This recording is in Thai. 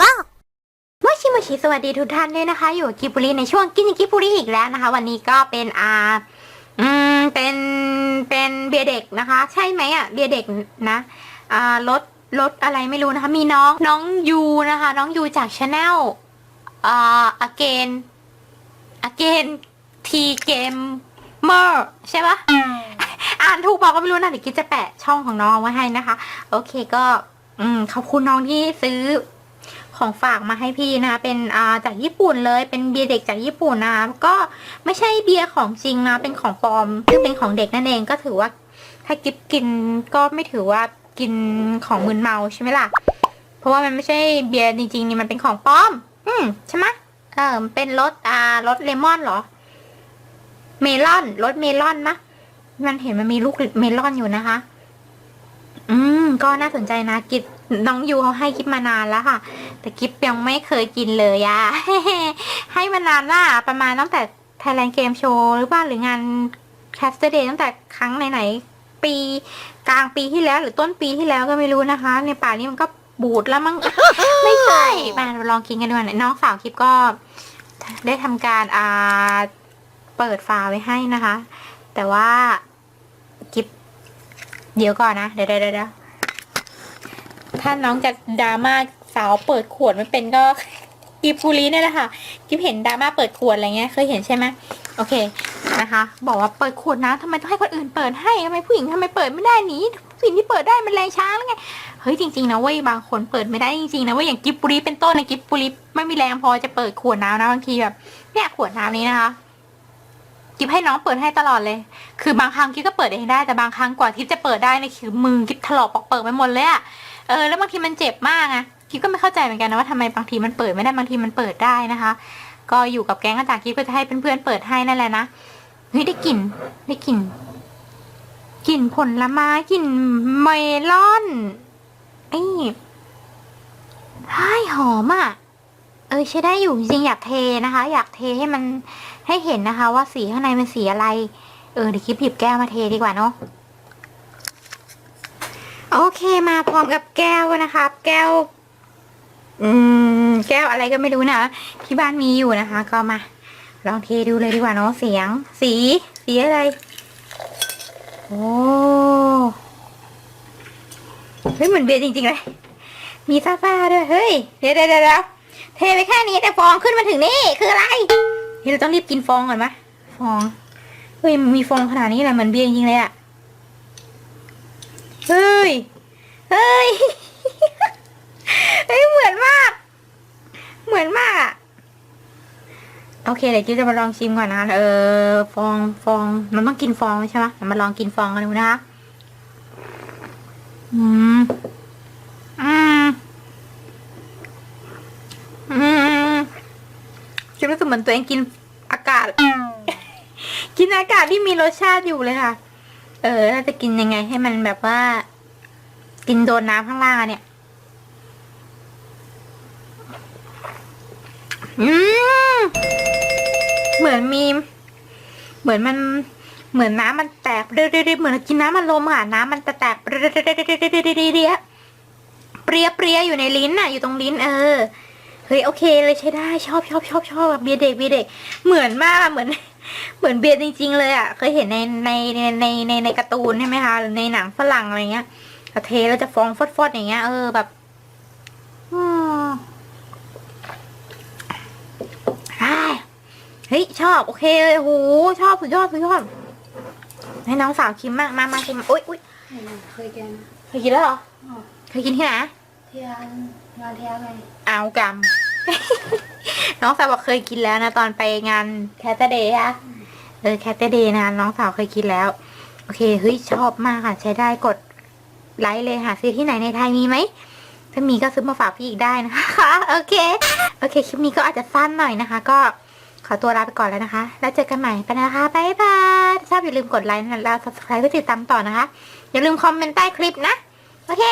บอกโมชิโมชิสวัสดีทุกท่านด้วยนะคะ อยู่กับกิบบุรีในช่วงกินกิบบุรีอีกแล้วนะคะ วันนี้ก็เป็นอาอืมเป็นเป็นเบียร์เด็กนะคะ ใช่ไหมอะเบียร์เด็กนะอ่ารถรถอะไรไม่รู้นะคะ มีน้องน้องยูนะคะ น้องยูจากชาแนลอ่า again again t game เมอร์ใช่ปะอ่านถูกบอกก็ไม่รู้นะเดี๋ยวกิ๊บจะแปะช่องของน้องเอาไว้ให้นะคะ โอเคก็ อืมขอบคุณน้องที่ซื้อ ของฝากมาให้พี่นะคะ เป็นาจากญี่ปุ่นเลยเป็นเบียร์เด็กจากญี่ปุ่นนะก็ไม่ใช่เบียร์ของจริงนะเป็นของปลอมซึ่งเป็นของเด็กนั่นเองก็ถือว่า ถ้ากิ๊บกินก็ไม่ถือว่ากินของมึนเมาใช่ไหมล่ะ เพราะว่ามันไม่ใช่เบียร์จริงๆนี่มันเป็นของปลอม อืมใช่ไหมเออเป็นรสอ่ารสเลมอนเหรอ เมลอนรสเมลอนนะมันเห็นมันมีลูกเมลอนอยู่นะคะ อืม ก็น่าสนใจนะกิบ น้องยูเขาให้กิบมานานแล้วค่ะ แต่กิบยังไม่เคยกินเลยอะให้มานานน่ะประมาณตั้งแต่ Thailand Game Show หรือว่าหรืองาน Caster Day ตั้งแต่ครั้งไหนๆปีกลางปีที่แล้ว หรือต้นปีที่แล้วก็ไม่รู้นะคะ ในป่านี้มันก็บูดแล้วมั้งไม่ใช่มาลองกินกันดูหน่อยน้องสาวคลิปก็ได้ทำการอ่าเปิดฝาไว้ให้นะคะ แต่ว่ากิบเดี๋ยวก่อนนะ เดี๋ยวเดี๋ยว ถ้าน้องจะดราม่าสาวเปิดขวดไม่เป็นก็กิบบุรีเนี่ยแหละค่ะ กิบเห็นดราม่าเปิดขวดอะไรเงี้ย เคยเห็นใช่ไหมโอเคนะคะ บอกว่าเปิดขวดนะทำไมต้องให้คนอื่นเปิดให้ทำไมผู้หญิงทำไมเปิดไม่ได้นีผู้หญิงที่เปิดได้มันแรงช้าแล้วไง เฮ้ยจริงๆนะเว้ยบางคนเปิดไม่ได้จริงๆนะเว้ยอย่างกิบบุรีเป็นต้นนะกิบบุรีไม่มีแรงพอจะเปิดขวดน้ำนะบางทีแบบเนี่ยขวดน้ำนี้นะคะกิฟให้น้องเปิดให้ตลอดเลย คือบางครั้งกิฟก็เปิดเองได้แต่บางครั้งกว่าทิฟจะเปิดได้เนี่ยคือมือกิฟถลอกปอกเปิดไปหมดเลยอะ เออแล้วบางทีมันเจ็บมากอะกิฟก็ไม่เข้าใจเหมือนกันนะว่าทำไมบางทีมันเปิดไม่ได้บางทีมันเปิดได้นะคะ ก็อยู่กับแก๊งอาจารย์กิฟก็จะให้เพื่อนๆเปิดให้นั่นแหละนะเฮ้ยได้กลิ่นได้กลิ่นกลิ่นผลไม้กลิ่นเมลอนไอ้ไอ้หอมอะเออใช้ได้อยู่จริงอยากเทนะคะ อยากเทให้มันให้เห็นนะคะ ว่าสีข้างในเป็นสีอะไร เออเดี๋ยวคลิปหยิบแก้วมาเทดีกว่าเนาะ โอเคมาพร้อมกับแก้วนะคะแก้ว อืม แก้วอะไรก็ไม่รู้นะที่บ้านมีอยู่นะคะ ก็มา ลองเทดูเลยดีกว่าเนาะเสียง สี สีอะไร โอ้เฮ้ยเหมือนเบียร์จริงๆเลยมีซ่าซาด้วยเฮ้ยเดี๋ยวเดี๋ยวเดี๋ยวเทไปแค่นี้แต่ฟองขึ้นมาถึงนี่คืออะไรเฮ้ยเราต้องรีบกินฟองก่อนปะฟองเฮ้ยมีฟองขนาดนี้เลยเหมือนเบียร์จริงๆเลยอะ เฮ้ย เฮ้ย เฮ้ย เหมือนมาก เหมือนมากอะโอเคเดี๋ยวกิ๊บจะมาลองชิมก่อนนะเออฟองฟองมันต้องกินฟองใช่ไหมมาลองกินฟองกันดูนะคะ อืม อืม อืมคิดรู้สึกเหมือนตัวเองกินอากาศ กินอากาศที่มีรสชาติอยู่เลยค่ะ เออเราจะกินยังไงให้มันแบบว่า กินโดนน้ำข้างล่างเนี่ย อืมเหมือนมี เหมือนมัน เหมือนน้ำมันแตกเรื่อยๆเหมือนกินน้ำมันลมค่ะน้ำมันจะแตกเรื่อยๆเปรี้ยเปรี้ยอยู่ในลิ้นน่ะ อยู่ตรงลิ้น เออเฮ้ยโอเคเลยใช้ได้ชอบชอบชอบชอบแบบเบียเด็กเบียเด็ก เหมือนมากเหมือน เหมือนเบียร์จริง ๆ เลยอะ เคยเห็นในในในในในในการ์ตูนใช่ไหมคะหรือในหนังฝรั่งอะไรเงี้ยกระเทแล้วจะฟองฟอดๆอย่างเงี้ย เออแบบอืมอ่าเฮ้ยชอบโอเคเลยโหชอบสุดยอดสุดยอดให้น้องสาวชิมมากมามาชิมอุ้ยอุ้ยเคยกินเคยกินแล้วเหรออ๋อเคยกินที่ไหนเที่ยงงานเที่ยงไงเอากำ น้องสาวบอกเคยกินแล้วนะตอนไปงานแคทเดย์อะเออแคทเดย์นะน้องสาวเคยกินแล้ว โอเคเฮ้ยชอบมากค่ะ ใช้ได้กดไลค์เลยหาซื้อที่ไหนในไทยมีไหมถ้ามีก็ซื้อมาฝากพี่อีกได้นะคะโอเคโอเคคลิปนี้ก็อาจจะสั้นหน่อยนะคะ ก็ขอตัวลาไปก่อนแล้วนะคะ แล้วเจอกันใหม่ไปนะคะบ๊ายบายชอบอย่าลืมกดไลค์แล้ว subscribe เพื่อติดตามต่อนะคะ อย่าลืมคอมเมนต์ใต้คลิปนะ โอเค